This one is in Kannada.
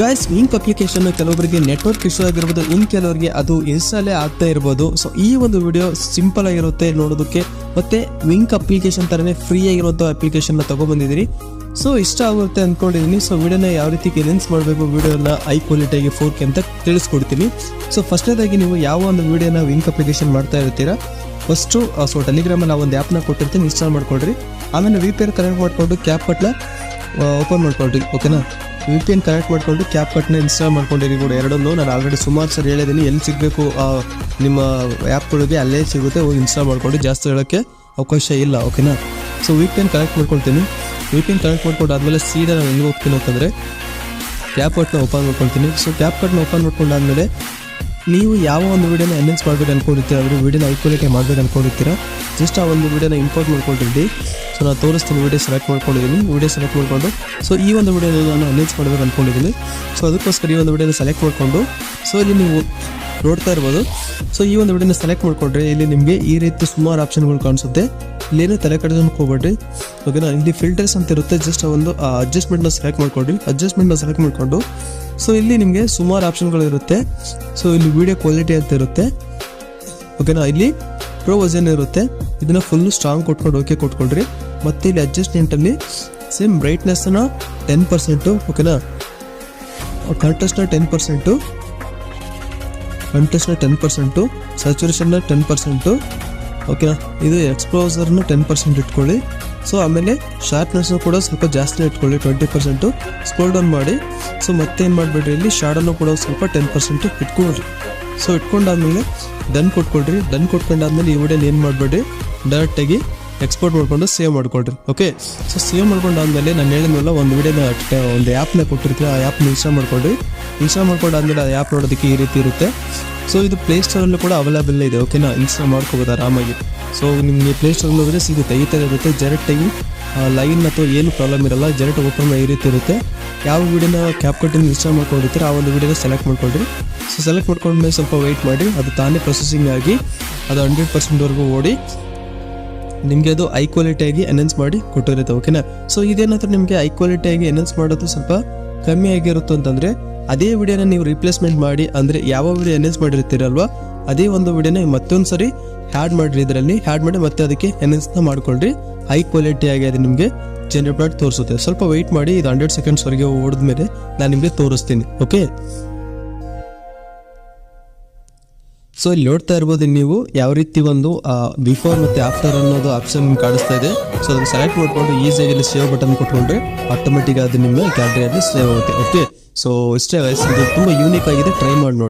ಗಾಯ್ಸ್ ಲಿಂಕ್ ಅಪ್ಲಿಕೇಶನ್ ಕೆಲವರಿಗೆ ನೆಟ್ವರ್ಕ್ ಇಶ್ಯೂ ಆಗಿರ್ಬೋದು, ಇನ್ ಕೆಲವರಿಗೆ ಅದು ಇನ್ಸ್ಟಾಲೇ ಆಗ್ತಾ ಇರ್ಬೋದು. ಸೊ ಈ ಒಂದು ವಿಡಿಯೋ ಸಿಂಪಲ್ ಆಗಿರುತ್ತೆ ನೋಡೋದಕ್ಕೆ. ಮತ್ತೆ ವಿಂಕ್ ಅಪ್ಲಿಕೇಶನ್ ತರನೇ ಫ್ರೀ ಆಗಿರುವಂಥ ಅಪ್ಲಿಕೇಶನ್ನ ತಗೊಬಂದಿದ್ದೀನಿ ಸೊ ಇಷ್ಟ ಆಗುತ್ತೆ ಅಂದ್ಕೊಂಡಿದ್ದೀನಿ ಸೊ ವಿಡಿಯೋನ ಯಾವ ರೀತಿ ಲೆನ್ಸ್ ಮಾಡಬೇಕು ವಿಡಿಯೋನ ಐ ಕ್ವಾಲಿಟಿಯಾಗಿ ಫೋರ್ ಕೆ ಅಂತ ತಿಳಿಸ್ಕೊಡ್ತೀನಿ. ಸೊ ಫಸ್ಟ್ನೇದಾಗಿ ನೀವು ಯಾವ ಒಂದು ವಿಡಿಯೋನ ವಿಂಕ್ ಅಪ್ಲಿಕೇಶನ್ ಮಾಡ್ತಾ ಇರ್ತೀರಾ? ಫಸ್ಟು ಸೊ ಟೆಲಿಗ್ರಾಮಲ್ಲಿ ನಾವು ಒಂದು ಆ್ಯಪ್ನ ಕೊಟ್ಟಿರ್ತೀನಿ. ಇನ್ಸ್ಟಾಲ್ ಮಾಡ್ಕೊಳ್ರಿ ಆಮೇಲೆ ರಿಪೇರ್ ಕನೆಕ್ಟ್ ಮಾಡಿಕೊಂಡು ಕ್ಯಾಪ್ ಪಟ್ಲ ಓಪನ್ ಮಾಡ್ಕೊಳ್ರಿ. ಓಕೆನಾ ವಿ ಕನೆಕ್ಟ್ ಮಾಡಿಕೊಂಡು ಕ್ಯಾಪ್ ಕಟ್ನ ಇನ್ಸ್ಟಾಲ್ ಮಾಡ್ಕೊಂಡಿರಿ ಕೂಡ. ಎರಡನ್ನೂ ನಾನು ಆಲ್ರೆಡಿ ಸುಮಾರು ಸರಿ ಹೇಳಿದ್ದೀನಿ ಎಲ್ಲಿ ಸಿಗಬೇಕು ನಿಮ್ಮ ಆ್ಯಪ್ಗಳಿಗೆ ಅಲ್ಲೇ ಸಿಗುತ್ತೆ. ಇನ್ಸ್ಟಾಲ್ ಮಾಡ್ಕೊಂಡು ಜಾಸ್ತಿ ಹೇಳೋಕ್ಕೆ ಅವಕಾಶ ಇಲ್ಲ ಓಕೆನಾ ಸೊ ವಿ ಎನ್ ಕನೆಕ್ಟ್ ಮಾಡ್ಕೊಳ್ತೀನಿ. ವಿ ಎನ್ ಕನೆಕ್ಟ್ ಮಾಡ್ಕೊಂಡು ಆದಮೇಲೆ ಸೀದಾ ನಾನು ಹೆಂಗೆ ಹೋಗ್ತೀನಿ ಅಂತಂದರೆ, ಕ್ಯಾಪ್ ಕಟ್ನ ಓಪನ್ ಮಾಡ್ಕೊಳ್ತೀನಿ. ಸೊ ಕ್ಯಾಪ್ ಕಟ್ನ ಓಪನ್ ಮಾಡ್ಕೊಂಡಾದ್ಮೇಲೆ ನೀವು ಯಾವ ಒಂದು ವಿಡಿಯೋನ ಅನೌನ್ಸ್ ಮಾಡಬೇಕು ಅನ್ಕೊಂಡಿರ್ತೀರಾ ಅವರು ವಿಡಿಯೋನ ಐಕ್ವಲಿಟಿ ಮಾಡಬೇಕು ಅನ್ಕೊಂಡಿರ್ತೀರ ಜಸ್ಟ್ ಆ ಒಂದು ವಿಡಿಯೋನ ಇಂಪೋರ್ಟ್ ಮಾಡ್ಕೊಂಡಿರ್ತೀವಿ ಸೊ ನಾನು ತೋರಿಸ್ತೀನಿ ವಿಡಿಯೋ ಸೆಲೆಕ್ಟ್ ಮಾಡ್ಕೊಂಡಿದ್ದೀನಿ ವಿಡಿಯೋ ಸೆಲೆಕ್ಟ್ ಮಾಡಿಕೊಂಡು ಸೊ ಈ ಒಂದು ವಿಡಿಯೋ ನಾನು ಅನೌನ್ಸ್ ಮಾಡಬೇಕು ಅನ್ಕೊಂಡಿದ್ದೀನಿ ಸೊ ಅದಕ್ಕೋಸ್ಕರ ಈ ಒಂದು ವಿಡಿಯೋನ ಸೆಲೆಕ್ಟ್ ಮಾಡಿಕೊಂಡು ಸೊ ಇಲ್ಲಿ ನೀವು ನೋಡ್ತಾ ಇರ್ಬೋದು. ಸೊ ಈ ಒಂದು ವಿಡಿಯೋನ ಸೆಲೆಕ್ಟ್ ಮಾಡ್ಕೊಂಡ್ರೆ ಇಲ್ಲಿ ನಿಮಗೆ ಈ ರೀತಿ ಸುಮಾರು ಆಪ್ಷನ್ಗಳು ಕಾಣಿಸುತ್ತೆ. ಇಲ್ಲೇನು ತಲೆ ಹೋಗ್ಬೇಡ್ರಿ. ಓಕೆನಾ ಇಲ್ಲಿ ಫಿಲ್ಟರ್ಸ್ ಅಂತ ಇರುತ್ತೆ ಜಸ್ಟ್ ಒಂದು ಅಡ್ಜಸ್ಟ್ಮೆಂಟ್ನ ಸೆಲೆಕ್ಟ್ ಮಾಡ್ಕೊಂಡ್ರಿ ಅಡ್ಜಸ್ಟ್ಮೆಂಟ್ನ ಸೆಲೆಕ್ಟ್ ಮಾಡಿಕೊಂಡು ಸೊ ಇಲ್ಲಿ ನಿಮಗೆ ಸುಮಾರು ಆಪ್ಷನ್ಗಳು ಇರುತ್ತೆ. ಸೊ ಇಲ್ಲಿ ವಿಡಿಯೋ ಕ್ವಾಲಿಟಿ ಅಂತ ಇರುತ್ತೆ. ಓಕೆನಾ ಇಲ್ಲಿ ಪ್ರೋ ಇರುತ್ತೆ. ಇದನ್ನು ಫುಲ್ ಸ್ಟ್ರಾಂಗ್ ಕೊಟ್ಕೊಂಡು ಓಕೆ ಕೊಟ್ಕೊಳ್ರಿ. ಮತ್ತು ಇಲ್ಲಿ ಅಡ್ಜಸ್ಟ್ಮೆಂಟಲ್ಲಿ ಸೇಮ್ ಬ್ರೈಟ್ನೆಸ್ನ ಟೆನ್ ಪರ್ಸೆಂಟು ಓಕೆನಾ ಕಂಟೆಸ್ಟ್ನ ಟೆನ್ ಪರ್ಸೆಂಟು ಕಂಟೆಸ್ಟ್ನ ಟೆನ್ ಪರ್ಸೆಂಟು ಸ್ಯಾಚುರೇಷನ್ನ ಟೆನ್ ಪರ್ಸೆಂಟು ಓಕೆನಾ ಇದು ಎಕ್ಸ್ಪ್ಲೋಸರ್ನ ಟೆನ್ ಪರ್ಸೆಂಟ್ ಇಟ್ಕೊಳ್ಳಿ. ಸೊ ಆಮೇಲೆ ಶಾರ್ಪ್ನೆಸ್ನು ಕೂಡ ಸ್ವಲ್ಪ ಜಾಸ್ತಿ ಇಟ್ಕೊಳ್ಳಿ ಟ್ವೆಂಟಿ ಪರ್ಸೆಂಟು ಸ್ಕ್ರೋಲ್ ಡೌನ್ ಮಾಡಿ. ಸೊ ಮತ್ತೆ ಏನು ಮಾಡಿಬಿಡ್ರಿ ಇಲ್ಲಿ? ಶಾಡನ್ನು ಕೂಡ ಸ್ವಲ್ಪ ಟೆನ್ ಪರ್ಸೆಂಟು ಇಟ್ಕೊಳ್ರಿ ಸೊ ಇಟ್ಕೊಂಡಾದ್ಮೇಲೆ ಡನ್ ಕೊಟ್ಕೊಳ್ರಿ. ಡನ್ ಕೊಟ್ಕೊಂಡಾದ್ಮೇಲೆ ಈ ವಿಡಿಯೋನ ಏನು ಮಾಡಬೇಡ್ರಿ? ಡೈರೆಕ್ಟಾಗಿ ಎಕ್ಸ್ಪೋರ್ಟ್ ಮಾಡ್ಕೊಂಡು ಸೇವ್ ಮಾಡ್ಕೊಳ್ರಿ. ಓಕೆ ಸೊ ಸೇವ್ ಮಾಡ್ಕೊಂಡಾದ್ಮೇಲೆ ನಾನು ಹೇಳಿದ್ನಲ್ಲ ಒಂದು ವಿಡಿಯೋನ ಒಂದು ಆ್ಯಪ್ನ ಕೊಟ್ಟಿರ್ತೀವಿ ಆ ಆ್ಯಪ್ನ ಇನ್ಸ್ಟಾಲ್ ಮಾಡ್ಕೊಳ್ರಿ. ಇನ್ಸ್ಟಾಲ್ ಮಾಡ್ಕೊಂಡಾದ್ಮೇಲೆ ಆ ಆ್ಯಪ್ ನೋಡೋದಕ್ಕೆ ಈ ರೀತಿ ಇರುತ್ತೆ. ಸೊ ಇದು ಪ್ಲೇಸ್ಟೋರಲ್ಲೂ ಕೂಡ ಅವೈಲೇಬಲ್ ಇದೆ. ಓಕೆನಾ ಇನ್ಸ್ಟಾಲ್ ಮಾಡ್ಕೋಬೋದು ಆರಾಮಾಗಿ. ಸೊ ನಿಮಗೆ ಪ್ಲೇಸ್ಟೋರಲ್ಲಿ ಹೋದರೆ ಸಿಗುತ್ತೆ ಈ ಥರ ಇರುತ್ತೆ ಜೆರೆಕ್ಟಾಗಿ ಲೈನ್ ಅಥವಾ ಏನು ಪ್ರಾಬ್ಲಮ್ ಇರಲ್ಲ ಜೆರೆಕ್ಟ್ ಓಪನ್ ಈ ರೀತಿ ಇರುತ್ತೆ. ಯಾವ ವಿಡಿಯೋನ ಕ್ಯಾಪ್ ಕಟ್ಟಿಂಗ್ ಇನ್ಸ್ಟಾಲ್ ಮಾಡ್ಕೊಂಡಿರ್ತೀರ ಆ ಒಂದು ವೀಡಿಯೋನ ಸೆಲೆಕ್ಟ್ ಮಾಡ್ಕೊಳ್ರಿ. ಸೊ ಸೆಲೆಕ್ಟ್ ಮಾಡ್ಕೊಂಡ್ಮೇಲೆ ಸ್ವಲ್ಪ ವೆಯ್ಟ್ ಮಾಡಿ, ಅದು ತಾನೇ ಪ್ರೊಸೆಸಿಂಗ್ ಆಗಿ, ಅದು ಹಂಡ್ರೆಡ್ ಪರ್ಸೆಂಟ್ವರೆಗೂ ಓಡಿ, ನಿಮಗೆ ಅದು ಐ ಕ್ವಾಲಿಟಿಯಾಗಿ ಎನ್ಹೆನ್ಸ್ ಮಾಡಿ ಕೊಟ್ಟಿರುತ್ತೆ ಓಕೆನಾ ಸೊ ಇದೇನಾದ್ರೂ ನಿಮಗೆ ಐ ಕ್ವಾಲಿಟಿಯಾಗಿ ಅನೌನ್ಸ್ ಮಾಡೋದು ಸ್ವಲ್ಪ ಕಮ್ಮಿ ಆಗಿರುತ್ತೆ ಅಂತಂದರೆ, ಅದೇ ವಿಡಿಯೋನ ನೀವು ರಿಪ್ಲೇಸ್ಮೆಂಟ್ ಮಾಡಿ, ಅಂದರೆ ಯಾವ ವಿಡಿಯೋ ಎನ್ಹೆನ್ಸ್ ಮಾಡಿರ್ತೀರಲ್ವಾ, ಅದೇ ಒಂದು ವಿಡಿಯೋನ ಮತ್ತೊಂದು ಸರಿ ಹ್ಯಾಡ್ ಮಾಡಿರಿ ಇದರಲ್ಲಿ ಆ್ಯಡ್ ಮಾಡಿ ಮತ್ತೆ ಅದಕ್ಕೆ ಎನ್ಹೆನ್ಸ್ನ ಮಾಡ್ಕೊಳ್ರಿ. ಹೈ ಕ್ವಾಲಿಟಿ ಆಗಿ ಅದು ನಿಮಗೆ ಜನರೇಟ್ ಮಾಡಿ ತೋರಿಸುತ್ತೆ. ಸ್ವಲ್ಪ ವೆಯ್ಟ್ ಮಾಡಿ, ಇದು ಹಂಡ್ರೆಡ್ ಸೆಕೆಂಡ್ಸ್ವರೆಗೆ ಓಡಿದ್ಮೇಲೆ ನಾನು ನಿಮಗೆ ತೋರಿಸ್ತೀನಿ ಓಕೆ ಸೊ ಇಲ್ಲಿ ನೋಡ್ತಾ ಇರ್ಬೋದು ನೀವು ಯಾವ ರೀತಿ ಒಂದು ಬಿಫೋರ್ ಮತ್ತೆ ಆಫ್ಟರ್ ಅನ್ನೋದು ಆಪ್ಷನ್ ಕಾಣಿಸ್ತಾ ಇದೆ. ಸೊ ಅದನ್ನು ಸೆಲೆಕ್ಟ್ ಮಾಡ್ಕೊಂಡು ಈಸಿಯಾಗಿ ಇಲ್ಲಿ ಸೇವ್ ಬಟನ್ ಕೊಟ್ಕೊಂಡ್ರೆ ಆಟೋಮೆಟಿಕ್ ಅದು ನಿಮ್ಮ ಗ್ಯಾಲರಿಯಲ್ಲಿ ಸೇವ್ ಆಗುತ್ತೆ ಓಕೆ ಸೊ ಇಷ್ಟೇ ವಯಸ್ಸು ತುಂಬ ಯೂನಿಕ್ ಆಗಿದೆ ಟ್ರೈ ಮಾಡಿ ನೋಡಿ.